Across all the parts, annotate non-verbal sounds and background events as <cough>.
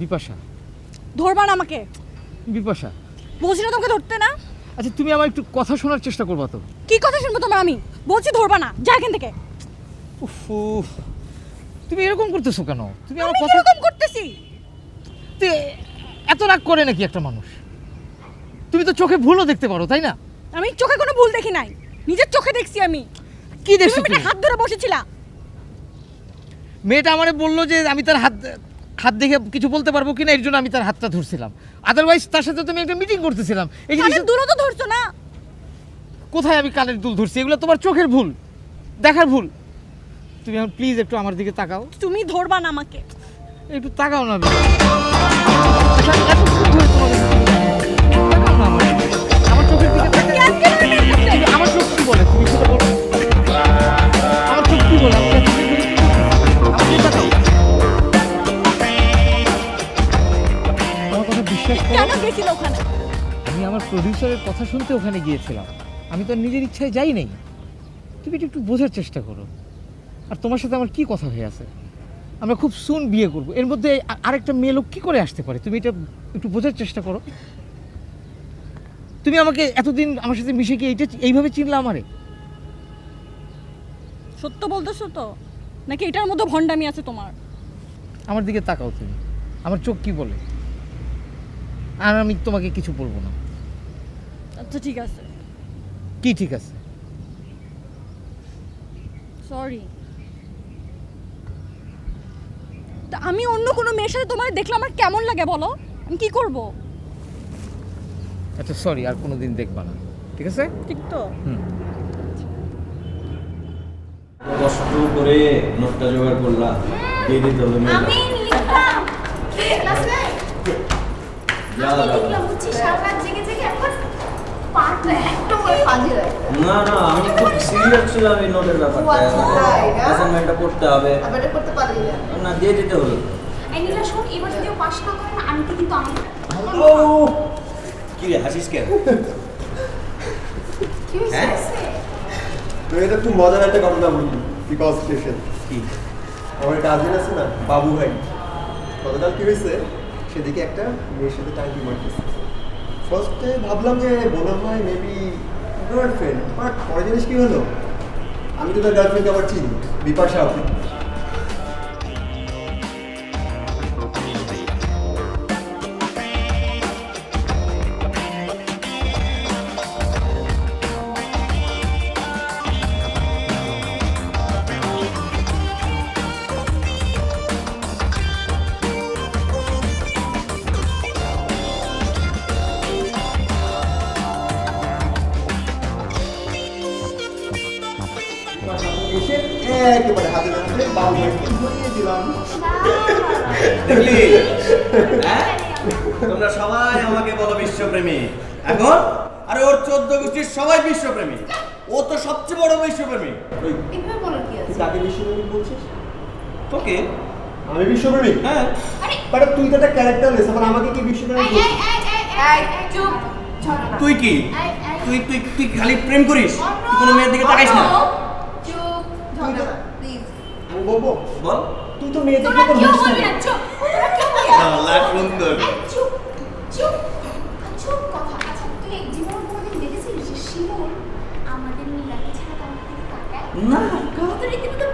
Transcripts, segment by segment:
বিপাশা। ধরবা না আমাকে। বিপাশা। বলছি না তোমাকে ধরতে না। আচ্ছা তুমি আমার একটু কথা শোনার চেষ্টা করবা তো। কি কথা শুনব তোমার আমি? বলছি ধরবা না যা এখান থেকে। উফ। তুমি এরকম করতেছো কেন? তুমি আমার কথা কীরকম করতেছি? এত রাগ করে নাকি একটা মানুষ? তুমি তো চোখে ভুলও দেখতে পারো তাই না? আমি চোখে কোনো ভুল দেখি নাই। নিজের চোখে দেখছি আমি। কি দেখছ তুমি? হাত ধরে বসেছিলা। মেয়েটা আমারে বলল যে আমি তার হাত হাত দেখে কিছু বলতে পারব কিনা এর জন্য আমি তার হাতটা ধরছিলাম। আদারওয়াইজ তার সাথে তুমি একটা মিটিং করতেছিলাম। এই জিনিস দূরও তো ধরছো না। কোথায় আমি কানের দুল ধরছি? এগুলো তোমার চোখের ভুল। দেখার ভুল। তুমি এখন প্লিজ একটু আমার দিকে তাকাও। তুমি ধরবা না আমাকে। একটু তাকাও না। আচ্ছা, বিশ্বাস করো কেন গেছিল ওখানে? আমি আমার প্রডিউসারের কথা শুনতে ওখানে গিয়েছিলাম। আমি তো আর নিজের ইচ্ছায় যাই নাই। তুমি একটু একটু বোঝার চেষ্টা করো। আর তোমার সাথে আমার কি কথা হয়ে আছে? আমরা খুব সুন বিয়ে করব। এর মধ্যে আরেকটা মেয়ে লোক কী করে আসতে পারে? তুমি এটা একটু বোঝার চেষ্টা করো। তুমি আমাকে এতদিন আমার সাথে মিশে কি এইটা এইভাবে চিনলে আমারে? সত্য বলতেছো তো? নাকি এটার মধ্যে ভণ্ডামি আছে তোমার? আমার দিকে তাকাও তুমি। আমার চোখ কি বলে? আর আমি তোমাকে কিছু বলব না। আচ্ছা ঠিক আছে। কি ঠিক আছে? সরি তা আমি অন্য কোনো মেয়ের সাথে তোমার দেখলে আমার কেমন লাগে বলো? আমি কি করব? আচ্ছা সরি আর কোনো দিন দেখবা না। ঠিক আছে? ঠিক তো। হুম। কষ্ট করে নোটটা জোগাড় করলাম। দিয়ে দিতে হবে মেয়েটা। না না আমি খুব সিরিয়াস ছিলাম এই নোটের ব্যাপারটা তাই না? অ্যাসাইনমেন্টটা করতে হবে। করতে পারলি না। না দিয়ে দিতে হলো এই নীলা এবার যদি পাস না করে আমি কিন্তু আমি কি রে হাসিস কেন? কি হ্যাঁ? হয়েছে এটা মজার একটা ঘটনা বলি বিকজ স্টেশন কি? আমার কাজিন আছে না বাবু ভাই গতকাল কি হয়েছে? সেদিকে একটা মেয়ের সাথে টাইম মারতেছে ফার্স্টে ভাবলাম যে মনে হয় মেবি গার্লফ্রেন্ড বাট পরে জিনিস কী হলো? আমি তো তার গার্লফ্রেন্ডকে আবার চিনি, বিপাশা। আপনি বিশ্বপ্রেমী। এখন? আরে ওর চোদ্দ গোষ্ঠীর সবাই বিশ্বপ্রেমী। ও তো সবচেয়ে বড় বিশ্বপ্রেমী। এভাবে বলার কি তুই আছে কাকে বিশ্বপ্রেমিক বলছিস? তোকে? আমি বিশ্বপ্রেমিক হ্যাঁ। আরে বাট তুই তো একটা ক্যারেক্টারলেস আবার আমাকে কি বলছিস? চুপ। তুই কি? তুই তুই তুই খালি প্রেম করিস? তুই কোনো মেয়ের দিকে তাকাইস না। চুপ প্লিজ আমি বলব। বল। তুই তো মেয়ে তোরা দেখে তো না সুন্দর চুপ চুপ কথা আচ্ছা তুই এই জীবনে কোনোদিন দেখেছিস যে শিমুল আমাদের নীলাকে ছাড়া কারোর দিকে না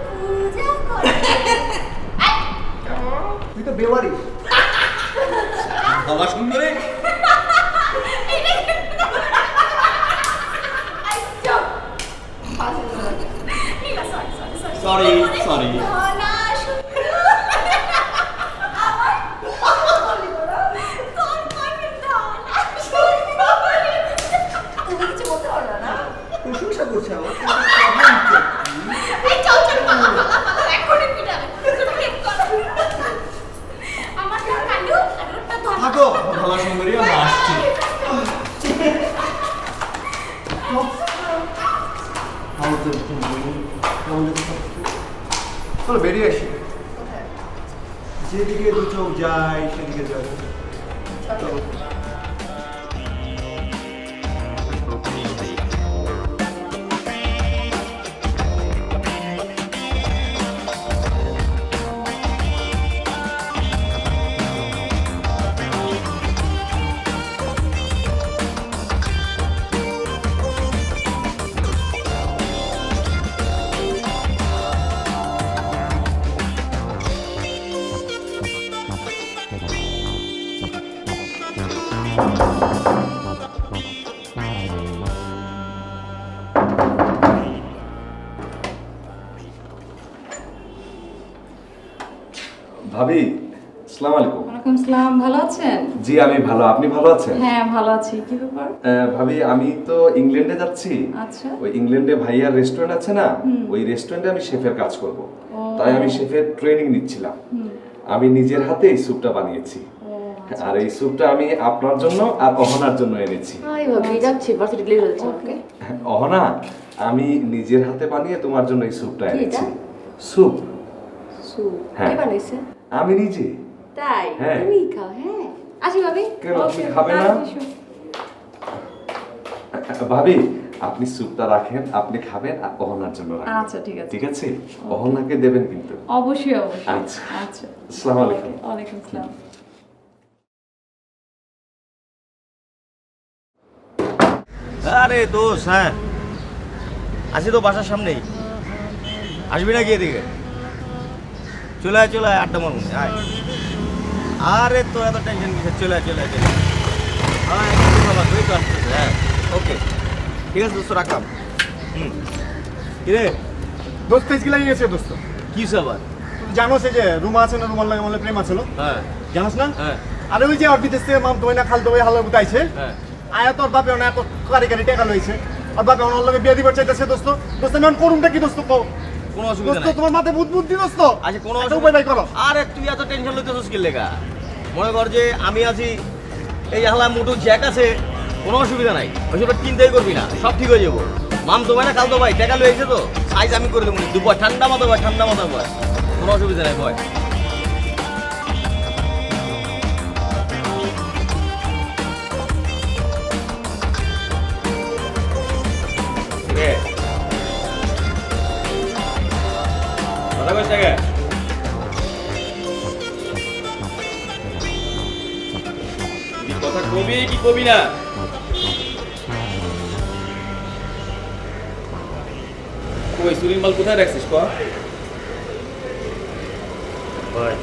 পূজা করে তুই তো বেওয়ারি বাবা সুন্দরী sorry sorry sorry Sorry, sorry. না শুনতে আমার বলি তোরা তোর কানে ধলা তুমি কিছু বলতে পারো না প্রশংসা করছে আমার এই চল চল পালা পালা পালা এখনই পিটাবে আমার কালু কালুটা ধর থাকো বাবা সুন্দরী আমরা আসছি চলো বেরিয়ে আসি। যেদিকে দু চোখ যায় সেদিকে যাবে চলো ভাবি আসসালামু আলাইকুম। ওয়ালাইকুম আসসালাম ভালো আছেন? জি আমি ভালো। আপনি ভালো আছেন? হ্যাঁ ভালো আছি। কি ব্যাপার? ভাবি আমি তো ইংল্যান্ডে যাচ্ছি। আচ্ছা। ওই ইংল্যান্ডে ভাইয়ার রেস্টুরেন্ট আছে না? ওই রেস্টুরেন্টে আমি শেফের কাজ করব। তাই আমি শেফের ট্রেনিং নিচ্ছিলাম। আমি নিজের হাতে এই স্যুপটা বানিয়েছি। আর এই স্যুপটা আমি আপনার জন্য আর অহনার জন্য এনেছি। অহনা আমি নিজের হাতে বানিয়ে তোমার জন্য এই স্যুপটা এনেছি? স্যুপ হ্যাঁ। আমি নিজে তাই? হ্যাঁ। তুমি খাও হ্যাঁ। আসি ভাবি। কেন খাবে না? ভাবি আপনি স্যুপটা রাখেন আপনি খাবেন আর অহনার জন্য রাখেন। আচ্ছা ঠিক আছে। ঠিক আছে? অহনাকে দেবেন কিন্তু। অবশ্যই অবশ্যই। আচ্ছা। আচ্ছা। আসসালামু আলাইকুম। ওয়ালাইকুম আসসালাম। আরে দোষ হ্যাঁ। আছি তো বাসার সামনেই। আসবি না গিয়ে দিকে চলে আয় চলে আয় আড্ডা মারুন আয়। আরে তো এত টেনশন কিসের? চলে আয় চলে আয় চলে আয়। হ্যাঁ বাবা তুই তো আসতেছে হ্যাঁ। ওকে ঠিক আছে দোস্ত রাখলাম। হুম। কিরে? দোস্ত পেজ লাগিয়ে গেছে দোস্ত। কি তুই জানো সে যে রুমা আছে না রুমার লাগে মনে প্রেম আছে হ্যাঁ। জানোস না? হ্যাঁ। আরে ওই যে বিদেশ থেকে মাম তোই না খাল তোই হালে বুতাইছে হ্যাঁ। আয়া তোর বাপে এত কারি কারি টাকা লইছে। আর বাপে ওনার লগে বিয়ে দিবার চাইতেছে দোস্ত। দোস্ত আমি করুমটা কি দোস্ত কও? কোনো অসুবিধা নাই। তোমার মাথায় বুদ্ধ বুদ্ধি দোস্ত। আচ্ছা কোনো উপায় বাই করো। আরে তুই এত টেনশন লইতেছিস কি লেগা? মনে কর যে আমি আছি এই হালা মুটু জ্যাক আছে কোনো অসুবিধা নাই। ওইসব চিন্তাই করবি না সব ঠিক হয়ে যাব। মাম তো ভাই না কাল তো ভাই টাকা লইছে তো। সাইজ আমি করে দেবো দুপুর ঠান্ডা মতো ভাই ঠান্ডা মতো ভাই। কোনো অসুবিধা নাই ভয় কথা টাকা কথা কবি কি কবি না? কই সুরিন মাল কোথায় রাখছিস ক? ভাই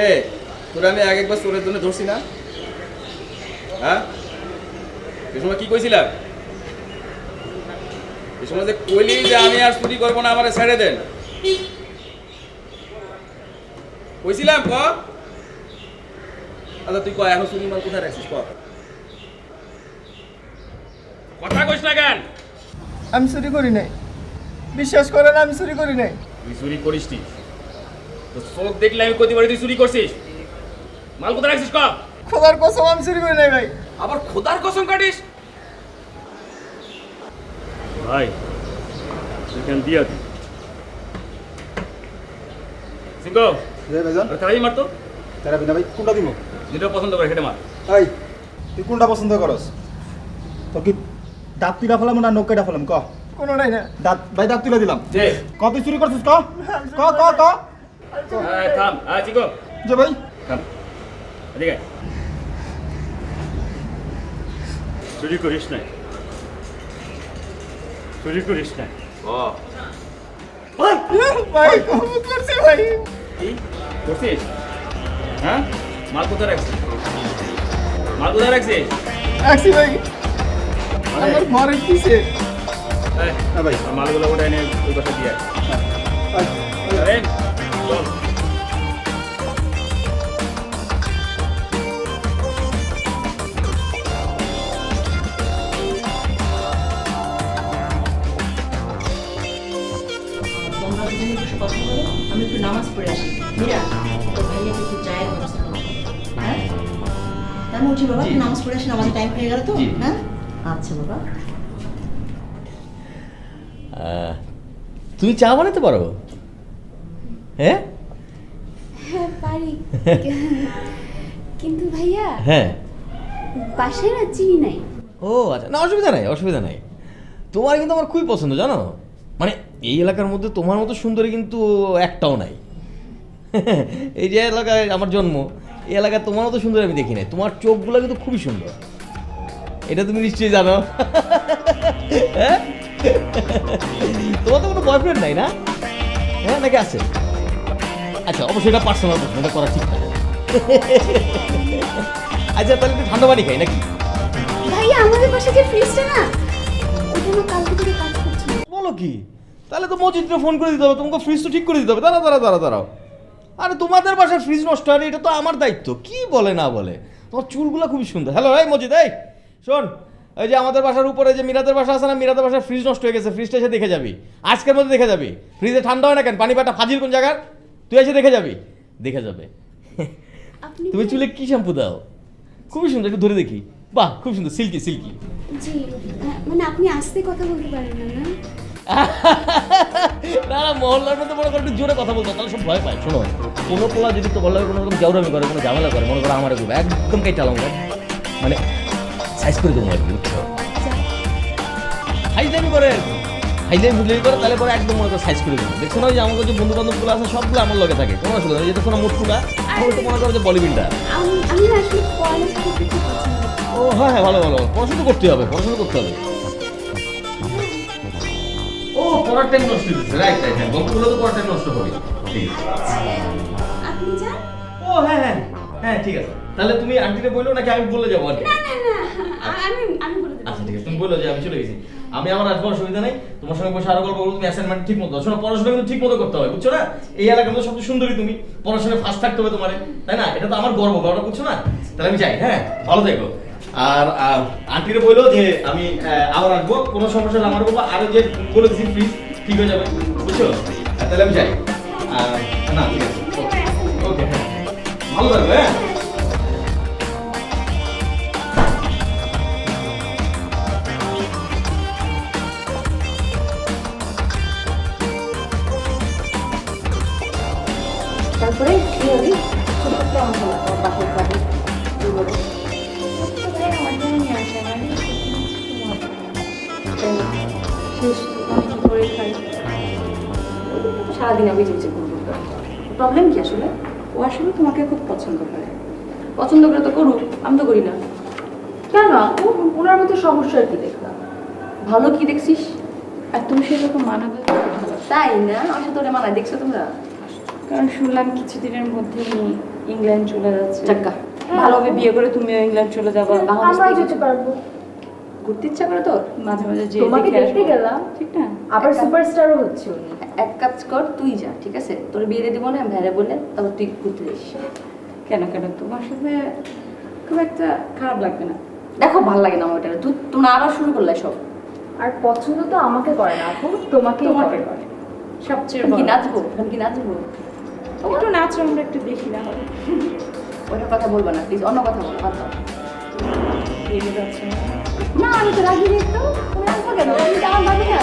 এ তোরা আমি এক একবার চোরের জন্য ধরছি না? হ্যাঁ? এ সময় কি কইছিলাম? যে কইলি যে আমি আর চুরি করব না আমার ছেড়ে দেন। কইছিলাম ক? আচ্ছা তুই ক এখন চুরি মাল কোথায় রাখছিস ক? কথা কইস না কেন? আমি চুরি করি নাই। বিশ্বাস করেন আমি চুরি করি নাই। তুই চুরি করিস নি। তো চোখ দেখলে আমি কতি তুই চুরি করছিস। মাল কোথায় রাখছিস কম খোদার কসম আমি চুরি করি নাই ভাই। আবার খোদার কসম কাটিস? ভাই এখান দিয়া দি সিংহ ভাইজান তাড়াই মারতো তারা বিনা ভাই কোনটা দিব যেটা পছন্দ করে সেটা মার এই তুই কোনটা পছন্দ করস তো কি দাঁত তুলা ফেলাম না নৌকাটা ফেলাম ক? কোনোটাই না। দাঁত ভাই দাঁত তুলে দিলাম। যে ক তুই চুরি করছিস ক? ক ক ক? থাম। হ্যাঁ সিংহ যে ভাই। থাম। এদিকে। চুরি করিস নাই। চুরি করিস নাই ও ভাই করছে ভাই। কি? করছিস? হ্যাঁ? মাল কোথায় রাখছিস? মাল কোথায় রাখছিস? রাখছি ভাই। আমার ঘরে কিসে হ্যাঁ ভাই। মালগুলো ওটা এনে ওই পাশে দিয়ে চল। একটু আসি। মীরা তোর ভাইয়া একটু চায়ের ব্যবস্থা হ্যাঁ? তাই উঠি বাবা নামাজ পড়ে আসি নামাজের টাইম হয়ে গেল তো? হ্যাঁ? আচ্ছা বাবা। তুমি চা বানাতে পারো? হ্যাঁ? হ্যাঁ পারি। <laughs> কিন্তু ভাইয়া হ্যাঁ। বাসায় না চিনি নাই? ও আচ্ছা। না অসুবিধা নাই অসুবিধা নাই। তোমার কিন্তু আমার খুবই পছন্দ জানো? মানে এই এলাকার মধ্যে তোমার মতো সুন্দরী কিন্তু একটাও নাই। <laughs> এই যে এলাকায় আমার জন্ম এই এলাকায় তোমার মতো সুন্দর আমি দেখি নাই। তোমার চোখগুলো কিন্তু খুবই সুন্দর। এটা তুমি নিশ্চয়ই জানো। <laughs> হ্যাঁ? <laughs> তোমার তো কোনো বয়ফ্রেন্ড নাই না? হ্যাঁ নাকি আছে? আচ্ছা অবশ্যই এটা পার্সোনাল প্রশ্ন এটা করা ঠিক না আচ্ছা তাহলে একটু ঠান্ডা পানি খাই নাকি? ভাইয়া আমাদের পাশে যে ফ্রিজটা না ওটা কালকে থেকে কাজ করছে। বলো কি? তাহলে তো মজিদকে ফোন করে দিতে হবে তোমাকে ফ্রিজ তো ঠিক করে দিতে হবে। দাঁড়া দাঁড়া দাঁড়া দাঁড়াও। আরে তোমাদের বাসার ফ্রিজ নষ্ট হয় এটা তো আমার দায়িত্ব। কি বলে না বলে? তোমার চুলগুলো খুবই সুন্দর। হ্যালো এই মজিদ এই শোন ওই যে আমাদের বাসার উপরে যে মিরাদের বাসা আছে না মিরাদের বাসার ফ্রিজ নষ্ট হয়ে গেছে ফ্রিজটা এসে দেখে যাবি। আজকের মধ্যে দেখে যাবি। ফ্রিজে ঠান্ডা হয় না কেন? পানি পাটা ফাজিল কোন জায়গার? তুই এসে দেখে যাবি। দেখে যাবে। <laughs> তুমি চুলে কি শ্যাম্পু দাও? খুবই সুন্দর একটু ধরে দেখি। বাহ খুব সুন্দর সিল্কি সিল্কি জি মানে আপনি আস্তে কথা বলতে পারেন না? না মহল্লার মধ্যে মনে করো একটু জোরে কথা বলতো তাহলে সব ভয় পায়। শোনো কোনো পোলা যদি তো বললে কোনো রকম জাউরামি করে কোনো ঝামেলা করে মনে করো আমার করবে একদম কেটে আলাম মানে সাইজ করে দেবো আর বুঝছ? হাইজামি করে হাইজামি বুঝলেই করে তাহলে পরে একদম মনে করো সাইজ করে দেবো। দেখছ না যে আমার যে বন্ধু বান্ধবগুলো আছে সবগুলো আমার লগে থাকে কোনো অসুবিধা নেই। যেটা কোনো মুঠুটা আমার তো মনে করো যে বলি বিল্ডার আমি আমি না আসলে পড়ালেখা করতে খুব পছন্দ করি। ও হ্যাঁ হ্যাঁ ভালো ভালো পড়াশোনা করতে হবে পড়াশোনা করতে হবে। পড়ার টাইম নষ্ট হচ্ছে রাইট রাইট হ্যাঁ গল্পগুলো তো পড়ার টাইম নষ্ট হবে ঠিক আছে। আপনি যান। ও হ্যাঁ হ্যাঁ হ্যাঁ ঠিক আছে। তাহলে তুমি আন্টিকে বলল নাকি আমি বলে যাব আর না না না আমি আমি বলে দেবো। আচ্ছা ঠিক আছে তুমি বলল যে আমি চলে গেছি। আমি আমার আসব অসুবিধা নেই। তোমার সঙ্গে বসে আরও গল্প করব তুমি অ্যাসাইনমেন্ট ঠিক মতো শোনো পড়াশোনা কিন্তু ঠিক মতো করতে হবে বুঝছ না? এই এলাকার মধ্যে সবচেয়ে সুন্দরী তুমি। পড়াশোনায় ফার্স্ট থাকতে হবে তোমার তাই না? এটা তো আমার গর্ব গর্ব বুঝছ না? তাহলে আমি যাই হ্যাঁ? ভালো থেকো। আর আন্টির বলল যে, আমি আবার আসব, কোনো সমস্যা আমার বাবা আরও যে বলে দিচ্ছি প্লিজ ঠিক হয়ে যাবে, বুঝছ? তাহলে আমি যাই। না, ঠিক আছে ওকে হ্যাঁ। ভালো থাকবে হ্যাঁ? আমি যে প্রবলেম কি আসলে? ও আসলে তোমাকে খুব পছন্দ করে। পছন্দ করে তো করুক আমি তো করি না। কেন? ওনার মধ্যে সমস্যা কি দেখলাম? ভালো কি দেখছিস? আর তুমি সেরকম মানাবে? তাই না? আমার সাথে ওরা মানায় দেখছ তোমরা? কারণ শুনলাম কিছুদিনের মধ্যে ইংল্যান্ড চলে যাচ্ছে। চাক্কা। ভালোভাবে বিয়ে করে তুমিও ইংল্যান্ড চলে যাবা। আমরাও যেতে পারব। ঘুরতে ইচ্ছা করে তোর মাঝে মাঝে যে তোমাকে দেখতে গেলাম। ঠিক না? আবার সুপারস্টারও হচ্ছে উনি। এক কাজ কর তুই যা ঠিক আছে? তোর বিয়ে দিয়ে দিব না ভেড়ে বলে তারপর তুই ঘুরতে যাস। কেন কেন? তোমার সাথে খুব একটা খারাপ লাগবে না। দেখো ভালো লাগে না আমার ওটা তুই তোমরা আবার শুরু করলে সব। আর পছন্দ তো আমাকে করে না আপু। তোমাকে তোমাকে করে। সবচেয়ে কি নাচবো? কি নাচবো? একটু নাচ আমরা একটু দেখি না হবে কথা বলব না প্লিজ অন্য কথা বলো বাদ যাচ্ছে না। আমি তো রাজি তুমি আসব কেন? তুমি তো আমার না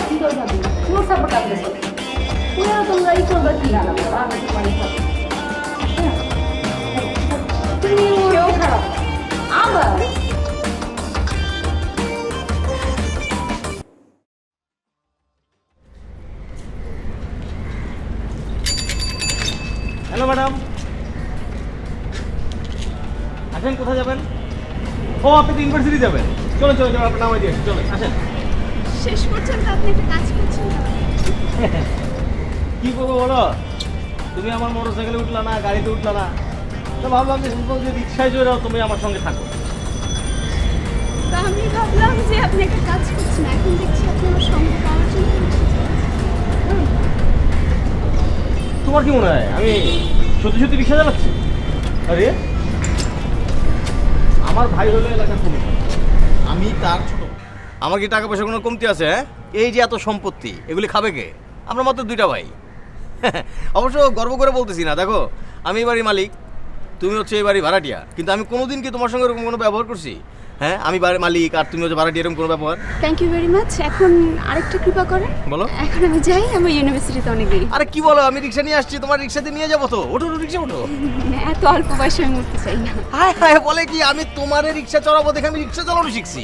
আবার হ্যালো ম্যাডাম। আসেন কোথায় যাবেন? ও আপনি তো ইউনিভার্সিটি যাবেন। চলো চলো চলো আপনার নামাই দিয়ে চলো আসেন। শেষ পর্যন্ত আপনি একটা কাজ করছেন <laughs> কি করব বলো? তুমি আমার মোটর সাইকেলে উঠলা না গাড়িতে উঠলা না। তো ভাবলাম যে শুধু যে রিক্সায় চড়ে যাও, তুমি আমার সঙ্গে থাকো। আমি ভাবলাম যে আপনি একটা কাজ করছেন এখন দেখছি আপনি আমার সঙ্গে পাওয়ার জন্য তোমার কি মনে হয়? আমি সত্যি সত্যি রিক্সা চালাচ্ছি? আরে আমার ভাই হলো এলাকার পুলিশ। আমি তার ছোট আমার কি টাকা পয়সা কোনো কমতি আছে হ্যাঁ? এই যে এত সম্পত্তি এগুলি খাবে কে? আমরা মাত্র দুইটা ভাই। অবশ্য গর্ব করে বলতেছি না দেখো আমি এই বাড়ির মালিক তুমি হচ্ছে এই বাড়ির ভাড়াটিয়া কিন্তু আমি কোনোদিন কি তোমার সঙ্গে এরকম কোনো ব্যবহার করছি? হ্যাঁ আমি বাড়ির মালিক আর তুমি হচ্ছে ভাড়াটিয়া এরকম কোনো ব্যবহার? থ্যাংক ইউ ভেরি মাচ এখন আরেকটা কৃপা করেন। বলো। এখন আমি যাই আমার ইউনিভার্সিটিতে অনেক দেরি। আরে কি বলো আমি রিক্সা নিয়ে আসছি তোমার রিক্সাতে নিয়ে যাব তো। ওঠো ওঠো রিক্সা ওঠো। এত অল্প বয়সে আমি উঠতে চাই না। হায় হায় বলে কি আমি তোমারে রিক্সা চালাবো দেখে আমি রিক্সা চালানো শিখছি?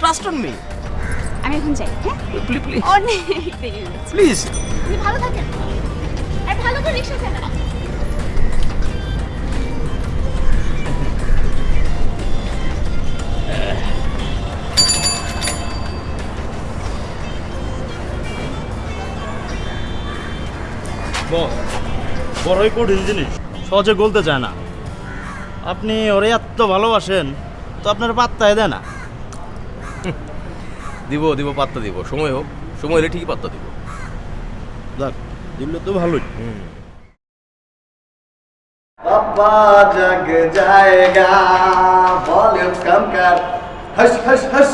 ট্রাস্ট অন মি আমি এখন যাই হ্যাঁ? প্লিজ প্লিজ অনেক দেরি প্লিজ আপনি ভালো থাকেন। রিক্সা বস বড়ই কঠিন জিনিস। সহজে গলতে চায় না। আপনি ওরে এত ভালোবাসেন তো আপনার পাত্তায় দেয় না। <laughs> দিব দিব পাত্তা দিব। সময় হোক। সময় হলে ঠিকই পাত্তা দিব। যাক দিলে তো ভালোই। पापा जग जाएगा वॉल्यूम कम कर हश हश हश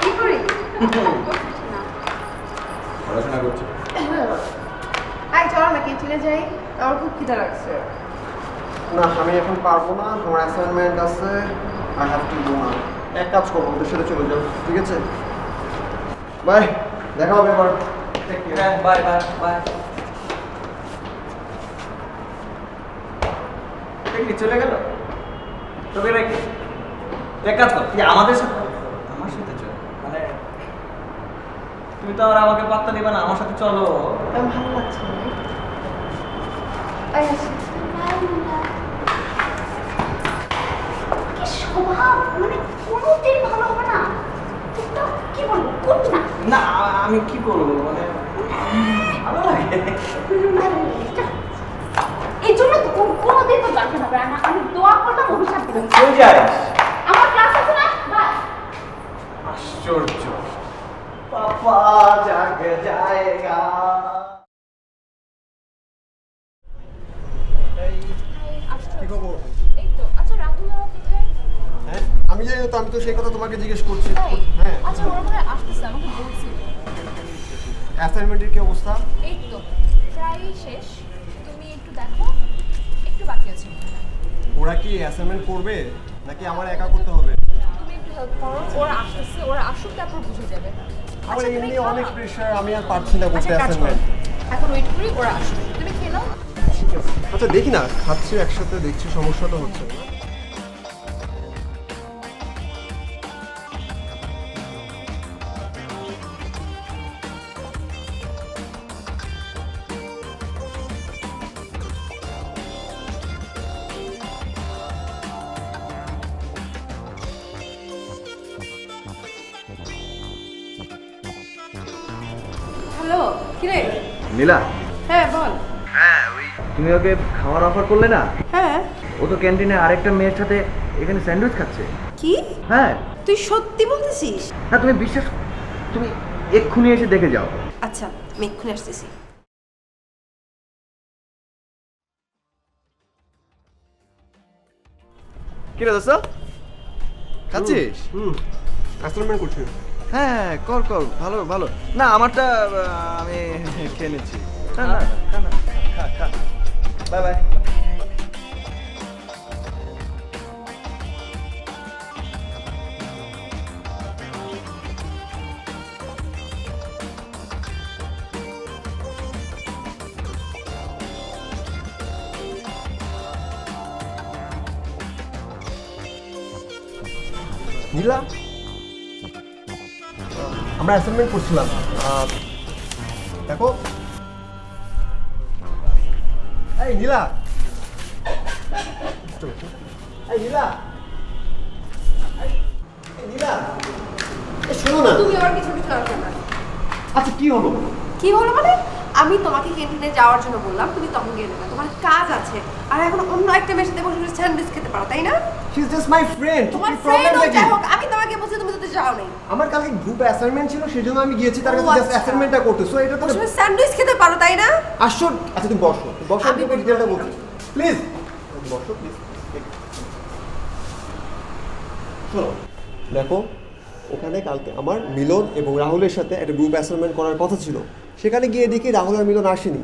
কি করি পড়াশোনা করছি আই চলো না ক্যান্টিনে যাই আমার খুব খিদা লাগছে না আমি এখন পারবো না তোমার অ্যাসাইনমেন্ট আছে I have to go now এক কাজ করবো ওদের সাথে চলে যাও ঠিক আছে বাই দেখা হবে এবার বাই বাই বাই দেখলি চলে গেল? তোকে রেখে এক কাজ কর তুই আমাদের সাথে আমার সাথে চল মানে তুমি তো আর আমাকে পাত্তা দিবে না আমার সাথে চলো। ভালো লাগছে না কি মানে না। কি আমি কি করব? মানে ভালো লাগে। জন্য তো কোনোদিন তো জানতে হবে না। আমি দোয়া করলাম অভিশাপ দিলাম চলে যাই আমার ক্লাস আছে না? বাই আশ্চর্য। পাপা জাগ যায়গা কি খবর? এই তো আচ্ছা রাতুল মামা কোথায়? হ্যাঁ আমি জানি তো আমি তো সেই কথা তোমাকে জিজ্ঞেস করছি। হ্যাঁ। আচ্ছা ওরা মনে আসতেছে আমাকে বলছিল অ্যাসাইনমেন্টের কি অবস্থা? এই তো প্রায় শেষ। তুমি একটু দেখো। একটু বাকি আছে ওরা কি অ্যাসাইনমেন্ট করবে? নাকি আমার একা করতে হবে? তুমি একটু হেল্প করো ওরা আসছে ওরা আসুক তারপর বুঝে যাবে। আমার আচ্ছা, এমনি অনেক। প্রেশার আমি আর পারছি না করতে আচ্ছা অ্যাসাইনমেন্ট এখন ওয়েট করি ওরা আসুক। তুমি খেয়ে নাও আচ্ছা দেখি না খাচ্ছি একসাথে দেখছি সমস্যাটা তো হচ্ছে। না হ্যালো কিরে? নীলা? হ্যাঁ বল। তুমি ওকে খাওয়ার অফার করলে না? হ্যাঁ। ও তো ক্যান্টিনে আরেকটা মেয়ের সাথে এখানে স্যান্ডউইচ খাচ্ছে। কি? হ্যাঁ। তুই সত্যি বলতেছিস? হ্যাঁ তুমি বিশ্বাস তুমি এক্ষুনি এসে দেখে যাও। আচ্ছা আমি এক্ষুনি আসতেছি। কি রে দোস্ত খাচ্ছিস? হুম। অ্যাসাইনমেন্ট করছি। হ্যাঁ কর কর, ভালো ভালো। না, আমারটা আমি খেয়ে নিচ্ছি। না না বাই বাই। নীলা? আমরা অ্যাসাইনমেন্ট করছিলাম। দেখো। এই নীলা। এই নীলা। এই, এই নীলা শোনো না। তুমি আমার কিছু কিছু আচ্ছা কি হলো? কি হলো মানে? আমি তোমাকে ক্যান্টিনে যাওয়ার জন্য বললাম তুমি তখন গেলে না তোমার কাজ আছে। আর এখন অন্য একটা মেয়ের সাথে বসে বসে স্যান্ডউইচ খেতে পারো তাই না? She is just my friend তোমার ফ্রেন্ড কি হোক আমি তোমাকে বলছি তুমি তো যাও নাই। আমার কালকে গ্রুপ অ্যাসাইনমেন্ট ছিল সেজন্য আমি গিয়েছি তার কাছে জাস্ট আচ্ছা। অ্যাসাইনমেন্টটা করতে। সো এটা তো বসে বসে স্যান্ডউইচ খেতে পারো তাই না? আসো আচ্ছা তুমি বসো। বসো আমি ডিটেলটা বলছি। প্লিজ বসো প্লিজ শোনো দেখো ওখানে কালকে আমার মিলন এবং রাহুলের সাথে একটা গ্রুপ অ্যাসাইনমেন্ট করার কথা ছিল। সেখানে গিয়ে দেখি রাহুল আর মিলন আসেনি।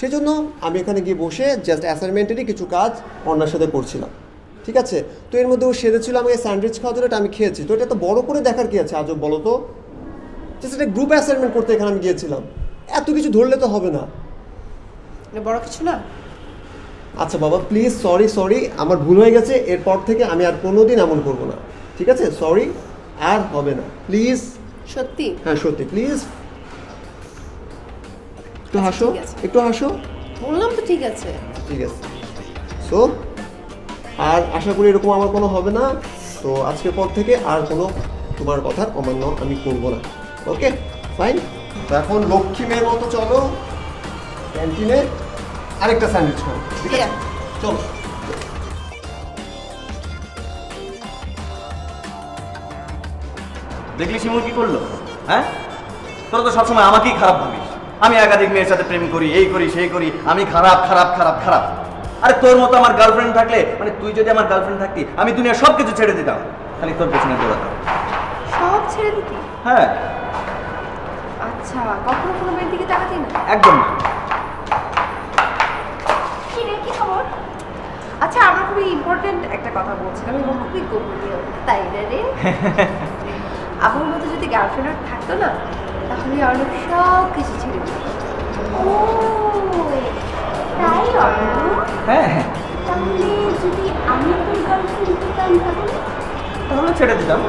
সেজন্য আমি এখানে গিয়ে বসে জাস্ট অ্যাসাইনমেন্টেরই কিছু কাজ অন্যার সাথে করছিলাম। ঠিক আছে? তো এর মধ্যে ও সেরেছিল আমাকে স্যান্ডউইচ খাওয়া জন্য এটা আমি খেয়েছি। তো এটা তো বড় করে দেখার কি আছে আজও বলো তো? জাস্ট একটা গ্রুপ অ্যাসাইনমেন্ট করতে এখানে আমি গিয়েছিলাম। এত কিছু ধরলে তো হবে না। এটা বড় কিছু না? আচ্ছা বাবা প্লিজ সরি সরি আমার ভুল হয়ে গেছে। এরপর থেকে আমি আর কোনো দিন এমন করব না। ঠিক আছে? সরি আর হবে না। প্লিজ সত্যি? হ্যাঁ সত্যি। প্লিজ একটু হাসো একটু হাসো। বললাম তো ঠিক আছে। ঠিক আছে। সো আর আশা করি এরকম আমার কোনো হবে না। তো আজকের পর থেকে আর কোনো তোমার কথার অমান্য আমি করব না। ওকে ফাইন তো এখন লক্ষ্মী মেয়ের মতো চলো। ক্যান্টিনে আরেকটা স্যান্ডউইচ খাও ঠিক আছে. চলো। দেখলি শিমুল কি করল? হ্যাঁ? তোরা তো সবসময় আমাকেই খারাপ ভাবিস। আমি একাধিক মেয়ের সাথে প্রেম করি এই করি সেই করি আমি খারাপ খারাপ খারাপ খারাপ। আরে তোর মতো আমার গার্লফ্রেন্ড থাকলে মানে তুই যদি আমার গার্লফ্রেন্ড থাকতি আমি দুনিয়ার সব কিছু ছেড়ে দিতাম। খালি তোর পেছনে দৌড়াতাম। সব ছেড়ে দিতি? হ্যাঁ। আচ্ছা কখনো কোনো মেয়ের দিকে তাকাতি না? একদম না। কি রে কি খবর? আচ্ছা আমরা খুবই ইম্পর্টেন্ট একটা কথা বলছিলাম এবং খুবই গোপনীয়। তাই না রে? <laughs> আপুর মতো যদি গার্লফ্রেন্ড থাকতো না তাহলে অনেক সব কিছু ছেড়ে ও তাই অর্ণব হ্যাঁ হ্যাঁ। তাহলে যদি আমি তোর গার্লফ্রেন্ড হতাম তাহলে? তাহলে ছেড়ে দিতাম।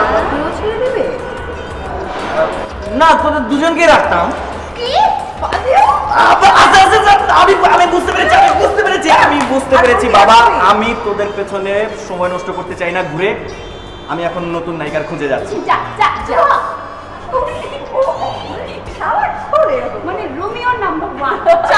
আমাকেও ছেড়ে দেবে? না তোদের দুজনকে রাখতাম। কি? আচ্ছা, আচ্ছা, আচ্ছা, আচ্ছা, আমি আমি বুঝতে পেরেছি আমি বুঝতে পেরেছি আমি বুঝতে পেরেছি বাবা আমি তোদের পেছনে সময় নষ্ট করতে চাই না ঘুরে। আমি এখন নতুন নায়িকার খুঁজে যাচ্ছি। যা যা যা। সারা